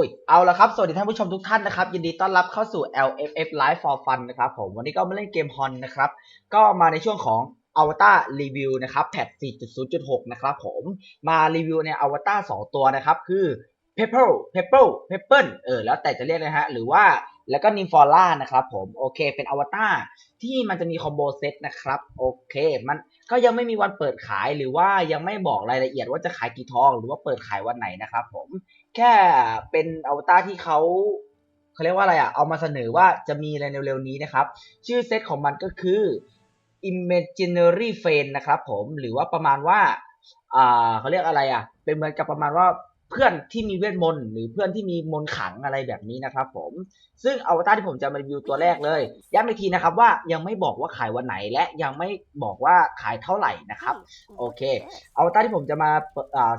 อ้ยเอาละครับ สวัสดีท่านผู้ชมทุกท่านนะครับ ยินดีต้อนรับเข้าสู่ LFF Live for Fun นะครับผมวันนี้ก็มาเล่นเกมฮอนนะครับ ก็มาในช่วงของ Avatar Review นะครับแพท4.0.6 นะครับผมมารีวิวในอวตาร2ตัวนะครับ คือ Pepper Pepper Pepper เออแล้วแต่จะเรียกนะฮะ หรือว่าแล้วก็ n i m f o l a นะครับผมโอเคเป็นอวตารที่มันจะมีคอมโบเซตนะครับโอเค มันก็ยังไม่มีวันเปิดขายหรือว่ายังไม่บอกรายละเอียดว่าจะขายกี่ทอง หรือว่าเปิดขายวันไหนนะครับผม แค่เป็นอวตารที่เขาเขาเรียกว่าอะไรอะเอามาเสนอว่าจะมีอะไรเร็วๆนี้นะครับ ชื่อเซตของมันก็คือ imaginary friend นะครับผมหรือว่าประมาณว่าอ่าเขาเรียกอะไรอะเป็นเหมือนกับประมาณว่า เพื่อนที่มีเวทมนต์หรือเพื่อนที่มีมนต์ขังอะไรแบบนี้นะครับผมซึ่งอวตารที่ผมจะมารีวิวตัวแรกเลยย้ำอีกทีนะครับว่ายังไม่บอกว่าขายวันไหนและยังไม่บอกว่าขายเท่าไหร่นะครับโอเคอวตารที่ผมจะมา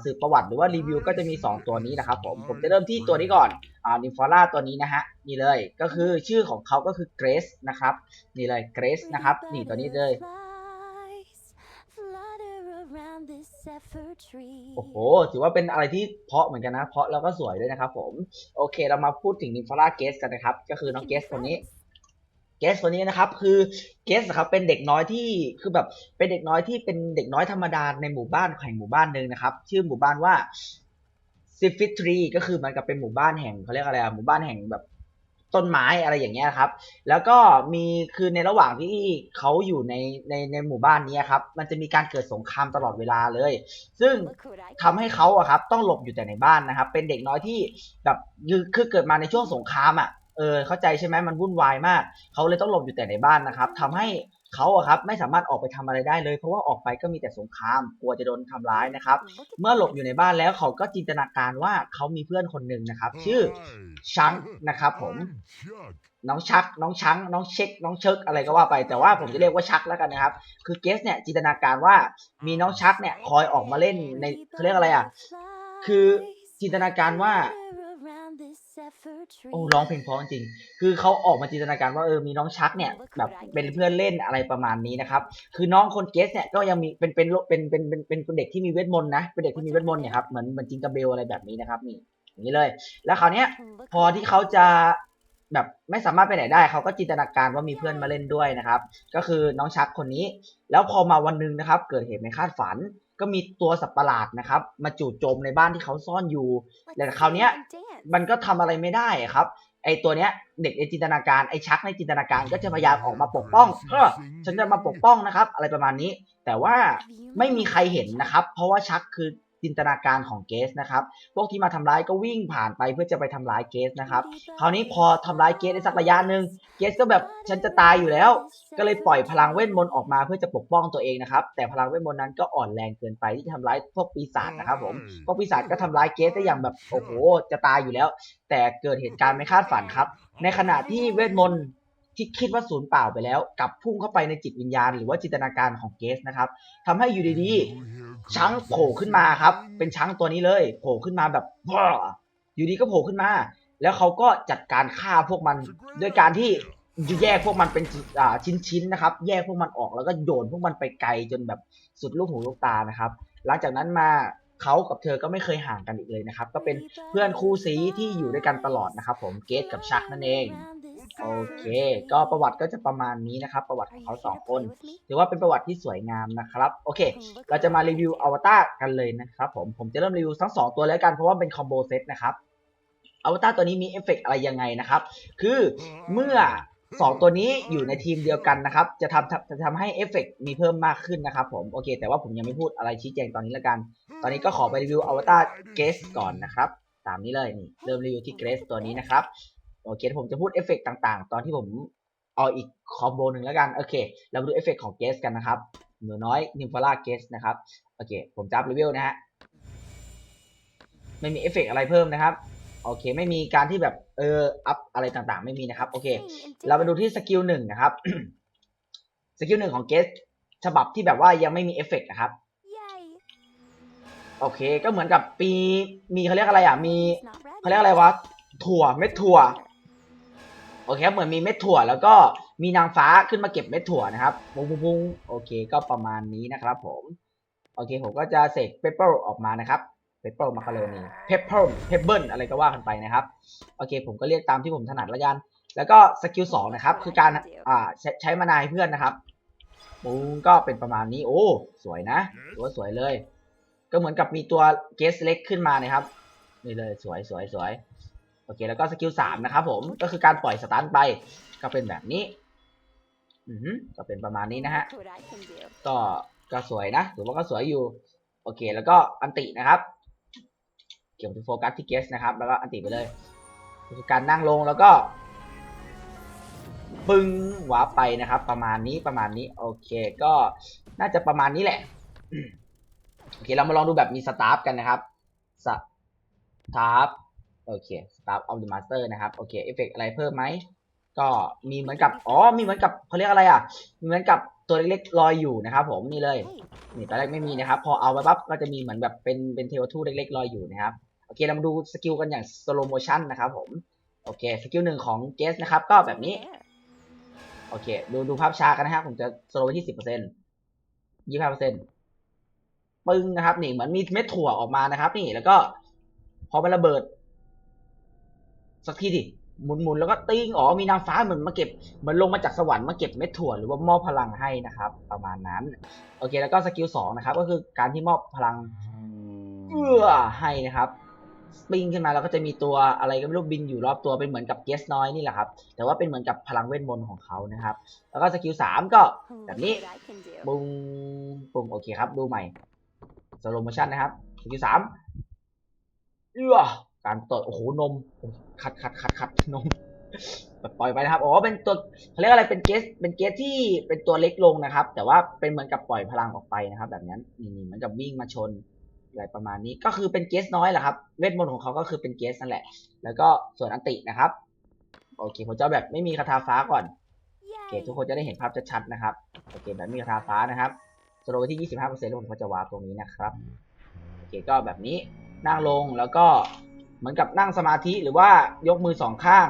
สืบประวัติหรือว่ารีวิวก็จะมี 2 ตัวนี้นะครับผมผมจะเริ่มที่ตัวนี้ก่อนอ่านิฟอร่าตัวนี้นะฮะนี่เลยก็คือชื่อของเขาก็คือเกรซนะครับนี่เลยเกรซนะครับนี่ตัวนี้เลย โอ้โห ถือว่าเป็นอะไรที่เพราะเหมือนกันนะ เพราะแล้วก็สวยด้วยนะครับผม โอเค เรามาพูดถึงนิฟอร่าเกสกันนะครับ ก็คือน้องเกสคนนี้ เกสคนนี้นะครับ คือเกสครับ เป็นเด็กน้อยที่ คือแบบ เป็นเด็กน้อยที่เป็นเด็กน้อยธรรมดาในหมู่บ้านแห่งหมู่บ้านหนึ่งนะครับ ชื่อหมู่บ้านว่าซิฟิตรีก็คือเหมันกับเป็นหมู่บ้านแห่งเขาเรียกอะไรอะหมู่บ้านแห่งแบบ ต้นไม้อะไรอย่างเงี้ยครับ แล้วก็มีคือในระหว่างที่เขาอยู่ในในในหมู่บ้านนี้ครับ มันจะมีการเกิดสงครามตลอดเวลาเลย ซึ่งทำให้เขาอะครับต้องหลบอยู่แต่ในบ้านนะครับ เป็นเด็กน้อยที่แบบคือเกิดมาในช่วงสงครามอะเออเข้าใจใช่ไหมมันวุ่นวายมาก เขาเลยต้องหลบอยู่แต่ในบ้านนะครับทำให้ เขาอะครับไม่สามารถออกไปทำอะไรได้เลย เพราะว่าออกไปก็มีแต่สงครามกลัวจะโดนทำร้ายนะครับ เมื่อหลบอยู่ในบ้านแล้วเขาก็จินตนาการว่าเขามีเพื่อนคนหนึ่งนะครับ ชื่อชังนะครับผมน้องชัก น้องชัง น้องเช็ค น้องเชิกอะไรก็ว่าไป แต่ว่าผมจะเรียกว่าชักแล้วกันนะครับ คือเกสเนี่ยจินตนาการว่ามีน้องชักเนี่ยคอยออกมาเล่นในเขาเรียกอะไรอะ คือจินตนาการว่า โอ้ร้องเพลงเพราะจริงๆคือเขาออกมาจินตนาการว่าเออมีน้องชักเนี่ยแบบเป็นเพื่อนเล่นอะไรประมาณนี้นะครับ คือน้องคนเกสเนี่ยก็ยังมีเป็นเป็นเป็นเป็นเป็นเป็นเป็นเด็กที่มีเวทมนต์นะเป็นเด็กที่มีเวทมนต์เนี่ยครับเหมือนเหมือนจิงกาเบลอะไรแบบนี้นะครับนี่อย่างนี้เลย แล้วคราวเนี้ยพอที่เขาจะแบบไม่สามารถไปไหนได้เขาก็จินตนาการว่ามีเพื่อนมาเล่นด้วยนะครับ ก็คือน้องชักคนนี้ แล้วพอมาวันหนึงนะครับ เกิดเหตุไม่คาดฝัน ก็มีตัวสัตว์ประหลาดนะครับ มาจู่โจมในบ้านที่เขาซ่อนอยู่แต่คราวเนี้ยมันก็ทำอะไรไม่ได้อะครับ ไอตัวเนี้ยเด็กในจินตนาการไอชักในจินตนาการก็จะพยายามออกมาปกป้องเออฉันจะมาปกป้องนะครับ อะไรประมาณนี้ แต่ว่าไม่มีใครเห็นนะครับ เพราะว่าชักคือ จินตนาการของเกสนะครับพวกที่มาทำร้ายก็วิ่งผ่านไปเพื่อจะไปทำร้ายเกสนะครับคราวนี้พอทำร้ายเกสได้สักระยะหนึ่งเกสก็แบบฉันจะตายอยู่แล้ว ก็เลยปล่อยพลังเวทมนต์ออกมาเพื่อจะปกป้องตัวเองนะครับแต่พลังเวทมนต์นั้นก็อ่อนแรงเกินไปที่จะทำร้ายพวกปีศาจนะครับผมพวกปีศาจก็ทำร้ายเกสได้อย่างแบบโอ้โหจะตายอยู่แล้ว แต่เกิดเหตุการณ์ไม่คาดฝันครับ ในขณะที่เวทมนต์ที่คิดว่าสูญเปล่าไปแล้ว กลับพุ่งเข้าไปในจิตวิญญาณ หรือว่าจินตนาการของเกสนะครับทำให้อยู่ดีๆ ช้างโผล่ขึ้นมาครับ เป็นช้างตัวนี้เลย โผล่ขึ้นมาแบบว้าอยู่ดีก็โผล่ขึ้นมา แล้วเขาก็จัดการฆ่าพวกมันด้วยการที่แยกพวกมันเป็นชิ้นๆนะครับ แยกพวกมันออกแล้วก็โยนพวกมันไปไกลจนแบบสุดลูกหูลูกตานะครับ หลังจากนั้นมาเขากับเธอก็ไม่เคยห่างกันอีกเลยนะครับ ก็เป็นเพื่อนคู่ซีที่อยู่ด้วยกันตลอดนะครับ ผมเกตกับชักนั่นเอง โอเค ก็ประวัติก็จะประมาณนี้นะครับ ประวัติของเขาสองคนถือว่าเป็นประวัติที่สวยงามนะครับ โอเค เราจะมารีวิวอวตารกันเลยนะครับผม ผมจะเริ่มรีวิวทั้งสองตัวแล้วกันเพราะว่าเป็นคอมโบเซตนะครับ อวตารตัวนี้มีเอฟเฟกต์อะไรยังไงนะครับ คือเมื่อสองตัวนี้อยู่ในทีมเดียวกันนะครับ จะทำจะทำให้เอฟเฟกต์มีเพิ่มมากขึ้นนะครับผม โอเค แต่ว่าผมยังไม่พูดอะไรชี้แจงตอนนี้แล้วกัน ตอนนี้ก็ขอไปรีวิวอวตารเกสก่อนนะครับ ตามนี้เลยนี่เริ่มรีวิวที่เกรสตัวนี้นะครับ โอเคผมจะพูดเอฟเฟกต์ต่างๆ ตอนที่ผมเอาอีกคอมโบหนึ่งแล้วกัน โอเค เรามาดูเอฟเฟกต์ของเกสกันนะครับ หนูน้อยนิมฟาร่าเกสนะครับ โอเค ผมจะอัพรีวิวนะฮะ ไม่มีเอฟเฟกต์อะไรเพิ่มนะครับ โอเค ไม่มีการที่แบบเอออัพอะไรต่างๆ ไม่มีนะครับ โอเค เรามาดูที่สกิลหนึ่งนะครับ สกิลหนึ่งของเกสฉบับที่แบบว่ายังไม่มีเอฟเฟกต์นะครับ โอเค ก็เหมือนกับปี มีเขาเรียกอะไรอะ มีเขาเรียกอะไรวะ ถั่ว เม็ดถั่วโอเคครับเหมือนมีเม็ดถั่ว แล้วก็มีนางฟ้าขึ้นมาเก็บเม็ดถั่วนะครับปุ้งปุ้งโอเคก็ประมาณนี้นะครับ ผมโอเคผมก็จะเสกเปเปอร์ออกมานะครับเปเปอร์มาคาโรนีเพปเปอร์เพปเบิลอะไรก็ว่ากันไปนะครับโอเค ผมก็เรียกตามที่ผมถนัดละกันแล้วก็สกิลสองนะครับ คือการอ่าใช้ใช้มานายเพื่อนนะครับมุงก็เป็นประมาณนี้โอ้สวยนะถือว่าสวยเลย ก็เหมือนกับมีตัวเกสเล็กขึ้นมานะครับนี่เลยสวยสวยสวย อเคแล้วก็สกิลสามนะครับผมก็คือการปล่อยสตันไปก็เป็นแบบนี้ อือก็เป็นประมาณนี้นะฮะก็ก็สวยนะถือว่าก็สวยอยู่ โอเค แล้วก็อันตินะครับ เกี่ยวกับโฟกัสที่เกสนะครับ แล้วก็อันติไปเลยก็คือการนั่งลงแล้วก็ ปึ้งวาร์ปไปนะครับ ประมาณนี้ประมาณนี้ โอเค ก็น่าจะประมาณนี้แหละโอเค เรามาลองดูแบบมีสตาฟกันนะครับสตาฟ โอเคสตาฟออฟเดอะมาสเตอร์นะครับ โอเค เอฟเฟกอะไรเพิ่มไหม ก็มีเหมือนกับ อ๋อ มีเหมือนกับเขาเรียกอะไรอะ มีเหมือนกับตัวเล็กๆลอยอยู่นะครับผม นี่เลย Hey, นี่ตอนแรกไม่มีนะครับ พอเอาไปปั๊บก็จะมีเหมือนแบบเป็นเป็นเทวทูตเล็กๆลอยอยู่นะครับ โอเค เรามาดูสกิลกันอย่างสโลโมชันนะครับผม โอเค สกิลหนึ่งของเกสนะครับ ก็แบบนี้ there. โอเค ดูดูภาพช้ากันนะครับผมจะสโลว์ไว้ที่สิบเปอร์เซ็นต์ยี่ห้าเปอร์เซ็นต์ปึ้งนะครับ นี่เหมือนมีเม็ดถั่วออกมานะครับ นี่ แล้วก็ พอมันระเบิด สักทีดิหมุนหมุนแล้วก็ติ้งอ๋อมีนางฟ้าเหมือนมาเก็บเหมือนลงมาจากสวรรค์มาเก็บเม็ดถั่วหรือว่ามอบพลังให้นะครับ ประมาณนั้น โอเค แล้วก็สกิลสองนะครับ ก็คือการที่มอบพลังเอื้อให้นะครับสปริงขึ้นมาแล้วก็จะมีตัวอะไรก็ไม่รู้บินอยู่รอบตัวเป็นเหมือนกับเกสน้อยนี่แหละครับ แต่ว่าเป็นเหมือนกับพลังเวทมนต์ของเขานะครับ แล้วก็สกิลสามก็แบบนี้ what I can do. ปุ้งปุ้งโอเคครับ ดูใหม่สโลโมชั่นนะครับสกิลสามเอื้อ การตดโอ้โหนมโอ้คัดคัดคัดคัดนมแบบปล่อยไปนะครับ อ๋อ เป็นตัวเขาเรียกอะไร เป็นเกส เป็นเกสที่เป็นตัวเล็กลงนะครับ แต่ว่าเป็นเหมือนกับปล่อยพลังออกไปนะครับ แบบนั้นนี่นี่เหมือนกับวิ่งมาชนอะไรประมาณนี้ ก็คือเป็นเกสน้อยแหละครับ เวทมนต์ของเขาก็คือเป็นเกสนั่นแหละ แล้วก็ส่วนอันตินะครับ โอเค ผมจะเอาแบบไม่มีคาถาฟ้าก่อน โอเค Yay. ทุกคนจะได้เห็นภาพชัดๆนะครับ โอเค แบบมีคาถาฟ้านะครับสโลว์ไว้ที่ 25%แล้วผมก็จะวาร์ปตรงนี้นะครับ โอเค ก็แบบนี้ นั่งลง แล้วก็ เหมือนกับนั่งสมาธิหรือว่ายกมือสองข้าง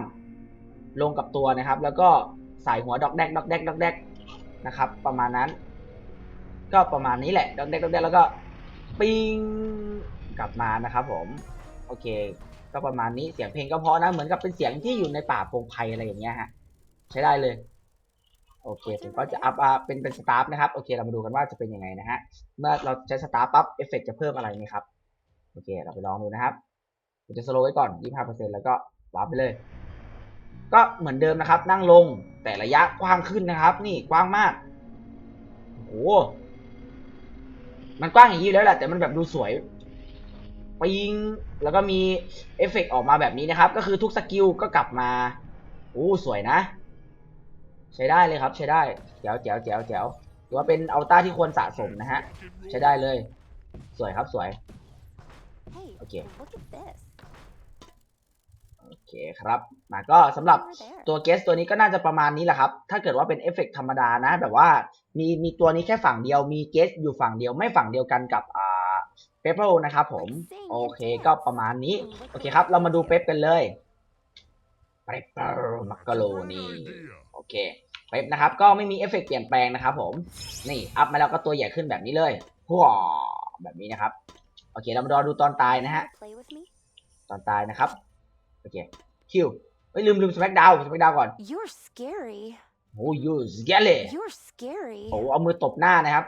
ลงกับตัวนะครับ แล้วก็ใส่หัวดอกแดกดอกแดกดอกแดกนะครับ ประมาณนั้น ก็ประมาณนี้แหละดอกแดกดอกแดกแล้วก็ปิงกลับมานะครับ ผม โอเค ก็ประมาณนี้เสียงเพลงก็เพราะนะเหมือนกับเป็นเสียงที่อยู่ในป่าโพงไพอะไรอย่างเงี้ยฮะใช้ได้เลยโอเคผมก็จะอัพอ่าเป็นเป็นสตาฟนะครับ โอเค เรามาดูกันว่าจะเป็นยังไงนะฮะ เมื่อเราใช้สตาฟปั๊บ เอฟเฟกจะเพิ่มอะไรไหมครับ โอเค เราไปลองดูนะครับ ผมจะสโลว์ไว้ก่อน 25%แล้วก็วาร์ปไปเลย ก็เหมือนเดิมนะครับ นั่งลงแต่ระยะกว้างขึ้นนะครับ นี่กว้างมากโอ้โหมันกว้างอย่างนี้อยู่แล้วแหละแต่มันแบบดูสวยปิงแล้วก็มีเอฟเฟกต์ออกมาแบบนี้นะครับ ก็คือทุกสกิลก็กลับมาโอ้สวยนะ ใช้ได้เลยครับ ใช้ได้แจ๋วแจ๋วแจ๋วแจ๋วถือว่าเป็นอัลต้าที่ควรสะสมนะฮะ ใช้ได้เลย สวยครับสวย Hey, Okay. look at this. โอเค คครับมาก็สำหรับตัวเกสตัวนี้ก็น่าจะประมาณนี้แหละครับ ถ้าเกิดว่าเป็นเอฟเฟกต์ธรรมดานะ แบบว่ามีมีตัวนี้แค่ฝั่งเดียว มีเกสอยู่ฝั่งเดียว ไม่ฝั่งเดียวกันกับอ่าเปเปอร์นะครับผม โอเคก็ประมาณนี้ โอเคครับ เรามาดูเป๊ปกันเลยเปเปอร์มักกะโรนีโอเค เป๊ปนะครับ ก็ไม่มีเอฟเฟกต์เปลี่ยนแปลงนะครับผม นี่ อัพมาแล้วก็ตัวใหญ่ขึ้นแบบนี้เลยหัวแบบนี้นะครับ โอเค เรามารอดูตอนตายนะฮะ ตอนตายนะครับ โอเคคิวเฮ้ยลืมลืมสแมกดาวสแมกดาวก่อน You're scary. โอ้ยูสเกลเลย You're scary. โอ้เอามือตบหน้านะครับ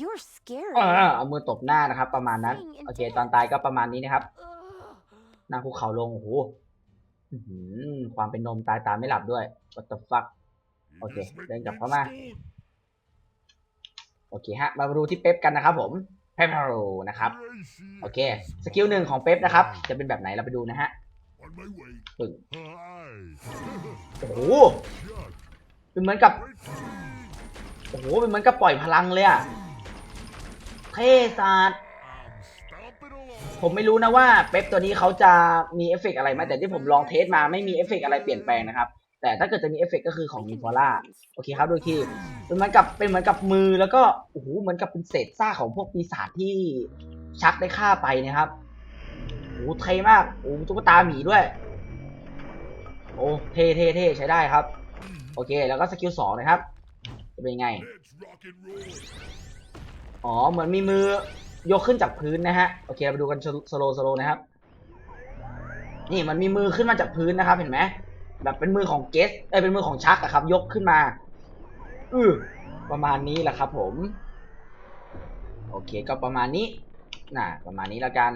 You're scary. เออเอามือตบหน้านะครับ ประมาณนั้น โอเค ตอนตายก็ประมาณนี้นะครับ Ugh. นั่งคุกเข่าลงโอ้โหอื้อหือความเป็นนมตายตามไม่หลับด้วย what the fuck โอเค เดินกลับเข้ามา โอเคฮะ มาดูที่เป๊ปกันนะครับผมเป๊ปโรนะครับ โอเค สกิลหนึ่งของเป๊ปนะครับ จะเป็นแบบไหนเราไปดูนะฮะ On my way. ปึ่งโอ้โหเป็นเหมือนกับ โอ้โหเป็นเหมือนกับปล่อยพลังเลยอะเท่สัส I'm stomping along. ผมไม่รู้นะว่าเป๊ปตัวนี้เขาจะมีเอฟเฟกต์อะไรไหมแต่ที่ผมลองเทสมาไม่มีเอฟเฟกต์อะไรเปลี่ยนแปลงนะครับ แต่ถ้าเกิดจะมีเอฟเฟกต์ก็คือของ We นิ can โคล่าโอเคครับดูที่เป็นเหมือนกับเป็นเหมือนกับมือแล้วก็โอ้โหเหมือนกับเป็นเศษซากของพวกปีศาจที่ชักได้ฆ่าไปนะครับ โอ้โหเท่มากโอ้ตุ๊กตาหมีด้วย โอ้เท่เท่เท่ใช้ได้ครับ โอเค แล้วก็สกิลสองนะครับ จะเป็นไง อ๋อ เหมือนมีมือยกขึ้นจากพื้นนะฮะ โอเค มาดูกันสโลสโลนะครับ นี่มันมีมือขึ้นมาจากพื้นนะครับ เห็นไหม แบบเป็นมือของเกส เอ้ย เป็นมือของชักอะครับ ยกขึ้นมา อือประมาณนี้แหละครับผม โอเค ก็ประมาณนี้ น่ะ ประมาณนี้แล้วกัน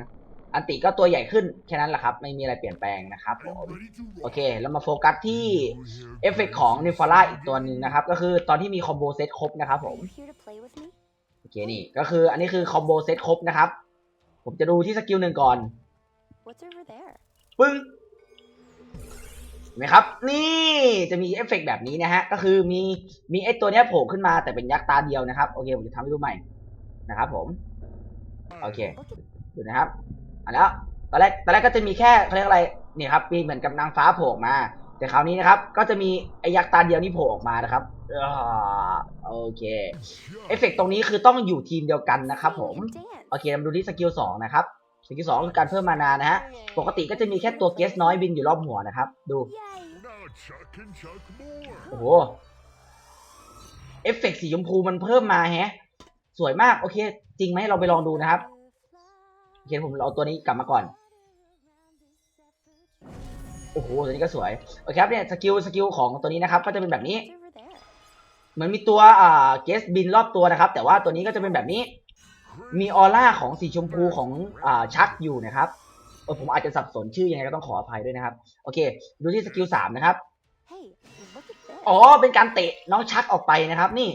อันติก็ตัวใหญ่ขึ้นแค่นั้นแหละครับ ไม่มีอะไรเปลี่ยนแปลงนะครับผม I'm ready to โอ rock. เคแล้วมาโฟกัสที่เอฟเฟกต์ของนิฟาร่าอีกตัวหนึ่งนะครับ ก็คือตอนที่มีคอมโบเซตครบนะครับผม Are you here to play with me? โอเคนี่ก็คืออันนี้คือคอมโบเซตครบนะครับ ผมจะดูที่สกิลหนึ่งก่อน What's over there? ปึ้งเห็นไหมครับ นี่จะมีเอฟเฟกต์แบบนี้นะฮะ ก็คือมีมีไอตัวเนี้ยโผล่ขึ้นมาแต่เป็นยักษ์ตาเดียวนะครับ โอเค ผมจะทำให้ดูใหม่นะครับผม โอเค Look at ดูนะครับ อันแล้วตอนแรกตอนแรกก็จะมีแค่เขาเรียกอะไรเนี่ยครับมีเหมือนกับนางฟ้าโผล่มา แต่คราวนี้นะครับ ก็จะมีไอ้ยักษ์ตาเดียวนี่โผล่ออกมานะครับโอเคเอฟเฟกต์ตรงนี้คือต้องอยู่ทีมเดียวกันนะครับผมโอเคมาดูที่สกิลสองนะครับสกิลสองคือการเพิ่มมานานะฮะปกติก็จะมีแค่ตัวเกสน้อยบินอยู่รอบหัวนะครับ ดูโอ้โหเอฟเฟกต์สีชมพูมันเพิ่มมาแฮะ สวยมากโอเค จริงไหมเราไปลองดูนะครับ โอเคผมเอาตัวนี้กลับมาก่อน โอ้โห ตัวนี้ก็สวย โอเคครับเนี่ยสกิลสกิลของตัวนี้นะครับ ก็จะเป็นแบบนี้ What's over there? เหมือนมีตัวอ่าเกสบินรอบตัวนะครับ แต่ว่าตัวนี้ก็จะเป็นแบบนี้ มีออร่าของสีชมพูของอ่าชักอยู่นะครับเออผมอาจจะสับสนชื่อยังไงก็ต้องขออภัยด้วยนะครับ โอเค ดูที่สกิลสามนะครับ Hey, look at this. อ๋อ เป็นการเตะน้องชักออกไปนะครับ นี่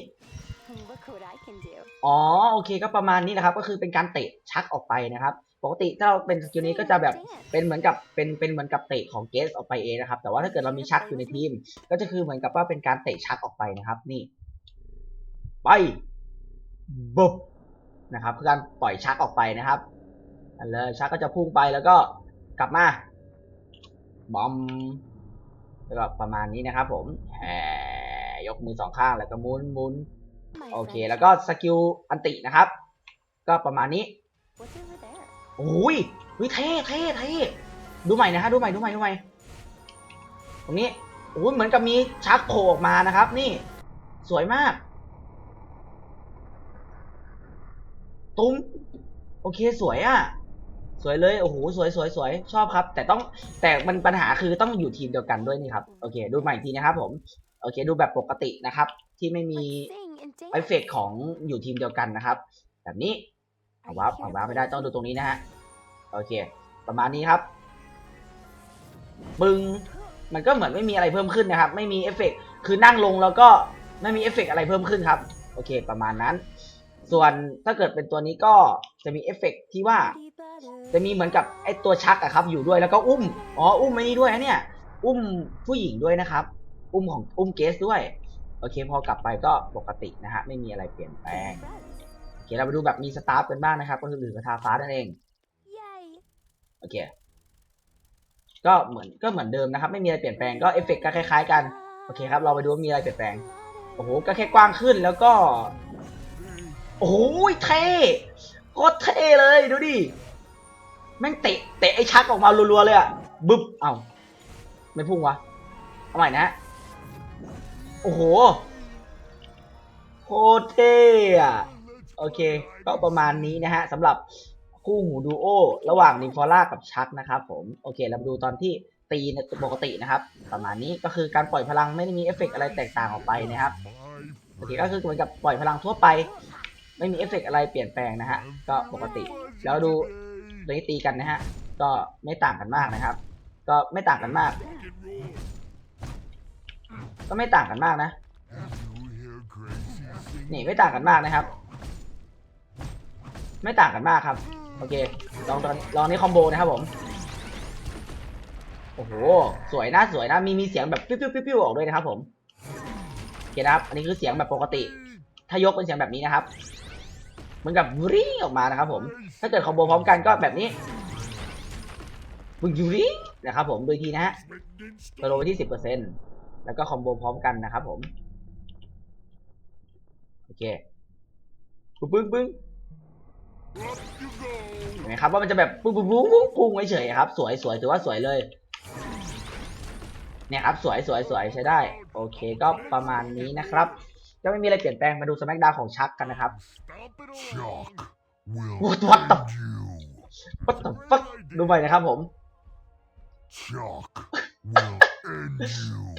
อ๋อโอเคก็ประมาณนี้นะครับ ก็คือเป็นการเตะชักออกไปนะครับ ปกติถ้าเราเป็นสกิลนี้ก็จะแบบ Dance. เป็นเหมือนกับเป็นเป็นเหมือนกับเตะของเกสออกไปเองนะครับ แต่ว่าถ้าเกิดเรามีชักอยู่ในทีม ก็จะคือเหมือนกับว่าเป็นการเตะชักออกไปนะครับ นี่ ไปบบนะครับคือการปล่อยชักออกไปนะครับอันเลยชักก็จะพุ่งไปแล้วก็กลับมาบอมแล้วก็ประมาณนี้นะครับ ผมแหมยกมือสองข้างแล้วก็หมุนหมุน My โอเค friend แล้วก็สกิลอันตินะครับ ก็ประมาณนี้ What's over there? โอ้ยวิเท่เท่เท่ดูใหม่นะฮะดูใหม่ดูใหม่ดูใหม่ตรงนี้โอ้ยเหมือนกับมีชักโผล่ออกมานะครับ นี่ สวยมาก ตุ้มโอเคสวยอะ่ะ สวยเลยโอ้โหสวยสวยสวยชอบครับ แต่ต้องแต่มันปัญหาคือต้องอยู่ทีมเดียวกันด้วยนี่ครับโอเค ดูใหม่อีกทีนะครับ ผม โอเค ดูแบบปกตินะครับ ที่ไม่มี Let's sing and dance. เอฟเฟกต์ของอยู่ทีมเดียวกันนะครับ แบบนี้เอาวับเอาวับไม่ได้ต้องดูตรงนี้นะฮะโอเค ประมาณนี้ครับปึงมันก็เหมือนไม่มีอะไรเพิ่มขึ้นนะครับ ไม่มีเอฟเฟกต์คือนั่งลงแล้วก็ไม่มีเอฟเฟกต์อะไรเพิ่มขึ้นครับ โอเค ประมาณนั้น ส่วนถ้าเกิดเป็นตัวนี้ก็จะมีเอฟเฟกต์ที่ว่า จะมีเหมือนกับไอตัวชักอะครับ อยู่ด้วยแล้วก็อุ้ม อ๋อ อุ้มไอ้นี่ด้วยนะเนี่ย อุ้มผู้หญิงด้วยนะครับ อุ้มของอุ้มเกสด้วย โอเคพอกลับไปก็ปกตินะฮะไม่มีอะไรเปลี่ยนแปลงโอเคเราไปดูแบบมีสตาฟกันบ้างนะครับ ก็คือหรือกระทาฟ้านั่นเอง Yay! โอเคก็เหมือนก็เหมือนเดิมนะครับ ไม่มีอะไรเปลี่ยนแปลงก็เอฟเฟกต์ก็คล้ายๆกันโอเคครับเราไปดูว่ามีอะไรเปลี่ยนแปลงโอ้โหก็แค่กว้างขึ้นแล้วก็ โอ้โหเท่โคตรเท่เลยดูดิแม่งเตะเตะไอ้ชักออกมารัวๆเลยอะบึ๊บเอ้าไม่พุ่งวะเอาใหม่นะ โอ้โหโคตรเท่อะโอเค ก็ประมาณนี้นะฮะสำหรับคู่หูดูโอระหว่างนิฟอร่ากับชักนะครับผม โอเค เรามาดูตอนที่ตีปกตินะครับ ประมาณนี้ก็คือการปล่อยพลังไม่ได้มีเอฟเฟกต์อะไรแตกต่างออกไปนะครับ โอเค ก็คือเหมือนกับปล่อยพลังทั่วไป ไม่มีเอฟเฟกต์อะไรเปลี่ยนแปลงนะฮะ ก็ปกติ แล้วดูตัวนี้ตีกันนะฮะ ก็ไม่ต่างกันมากนะครับ ก็ไม่ต่างกันมาก ก็ไม่ต่างกันมากนะ นี่ไม่ต่างกันมากนะครับ ไม่ต่างกันมากครับ โอเค ลองตอนลองนี้คอมโบนะครับผม โอ้โห สวยนะสวยนะ มีมีเสียงแบบปิ้วปิ้วปิ้วออกด้วยนะครับ ผมโอเคนะครับ อันนี้คือเสียงแบบปกติ ถ้ายกเป็นเสียงแบบนี้นะครับ เหมือนกับริงออกมานะครับ ผม ถ้าเกิดคอมโบพร้อมกันก็แบบนี้บึงยูรินะครับผมโดยทีนะฮะโลว์ไปที่สิบเปอร์เซ็นต์ แล้วก็คอมโบพร้อมกันนะครับผม โอเคปึ้งปึ้งปึ้งเห็นไหมครับว่ามันจะแบบปุ้งปุ้งปุ้งปุ้งปุ้งเฉยๆครับสวยสวยถือว่าสวยเลย เนี่ยครับสวยสวยสวยใช้ได้ โอเคก็ประมาณนี้นะครับก็ไม่มีอะไรเปลี่ยนแปลงมาดูสมักดาวของชักกันนะครับ Chuck will What- what the- end you. what That's the a great fuck idea. ดูไปนะครับผม Chuck will end you.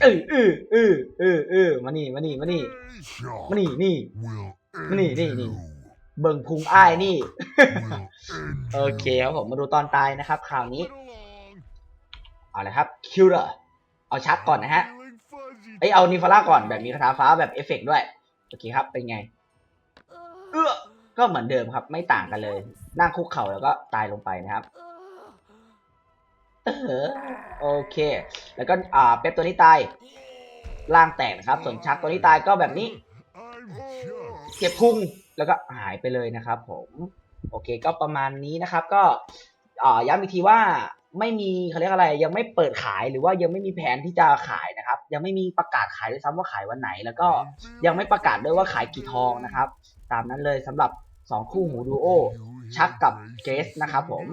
เออเออเออเออเออมานี่มานี่มานี่ Chuck มานี่นี่ will end Mani, ni, ni. you. เบิ่งพุงอ้ายนี่ Will end โอเคครับผมมาดูตอนตายนะครับคราวนี้ Right along. เอาเลยครับคิวเลอร์เอาชักก่อนนะฮะ Feeling fuzzy เอ้ยเอานิฟาร่าก่อนแบบมีคาถาฟ้าแบบเอฟเฟกต์ด้วย โอเคครับ เป็นไง เอื้อก็เหมือนเดิมครับ ไม่ต่างกันเลย นั่งคุกเข่าแล้วก็ตายลงไปนะครับเออ โอเค แล้วก็อ่าเป๊ปตัวนี้ตายล่างแตกนะครับ ส่วนชักตัวนี้ตายก็แบบนี้ เก็บพุงแล้วก็หายไปเลยนะครับผมโอเคก็ประมาณนี้นะครับ ก็อ่าย้ำอีกทีว่าไม่มีเขาเรียกอะไร ยังไม่เปิดขายหรือว่ายังไม่มีแผนที่จะขายนะครับ ยังไม่มีประกาศขายด้วยซ้ำว่าขายวันไหน แล้วก็ยังไม่ประกาศด้วยว่าขายกี่ทองนะครับ ตามนั้นเลยสำหรับสองคู่หูดูโอ ชักกับเกรซนะครับผม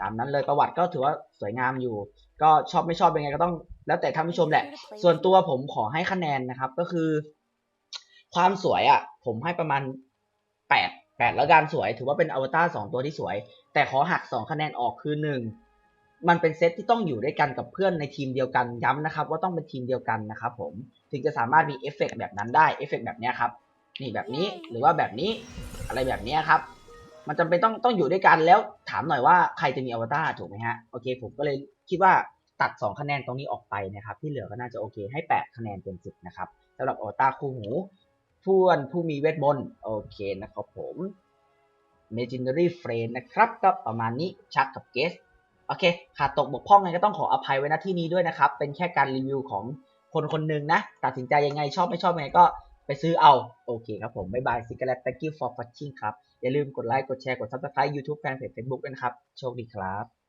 ตามนั้นเลยประวัติก็ถือว่าสวยงามอยู่ ก็ชอบไม่ชอบเป็นไงก็ต้องแล้วแต่ท่านผู้ชมแหละ ส่วนตัวผมขอให้คะแนนนะครับ ก็คือ ความสวยอะ ผมให้ประมาณแปดแปดแล้วกันสวย ถือว่าเป็นอวตารสองตัวที่สวย แต่ขอหักสองคะแนนออกคือหนึ่งมันเป็นเซตที่ต้องอยู่ด้วยกันกับเพื่อนในทีมเดียวกันย้ำนะครับ ว่าต้องเป็นทีมเดียวกันนะครับผมถึงจะสามารถมีเอฟเฟกต์แบบนั้นได้เอฟเฟกต์แบบนี้ครับนี่แบบนี้หรือว่าแบบนี้อะไรแบบนี้ครับ มันจำเป็นต้องต้องอยู่ด้วยกันแล้วถามหน่อยว่าใครจะมีอวตารถูกไหมฮะโอเค ผมก็เลยคิดว่าตัด 2 คะแนนตรงนี้ออกไปนะครับ ที่เหลือก็น่าจะโอเค ให้ 8 คะแนนเต็ม10นะครับสำหรับอวตารคู่หูผู้นผู้มีเวทมนต์โอเคนะครับผม Legendary Friend นะครับ ก็ประมาณนี้ชักกับเกสโอเคขาดตกบกพร่องไงก็ต้องขออภัยไว้ณที่นี้ด้วยนะครับ เป็นแค่การรีวิวของคนคนหนึ่งนะ ตัดสินใจยังไงชอบไม่ชอบยังไงก็ไปซื้อเอา โอเคครับผม บ๊ายบาย ซิกเกอร์แล thank you for watching ครับ อย่าลืมกดไลค์ กดแชร์ กด subscribe YouTube Fanpage Facebook ด้วยนะครับ โชคดีครับ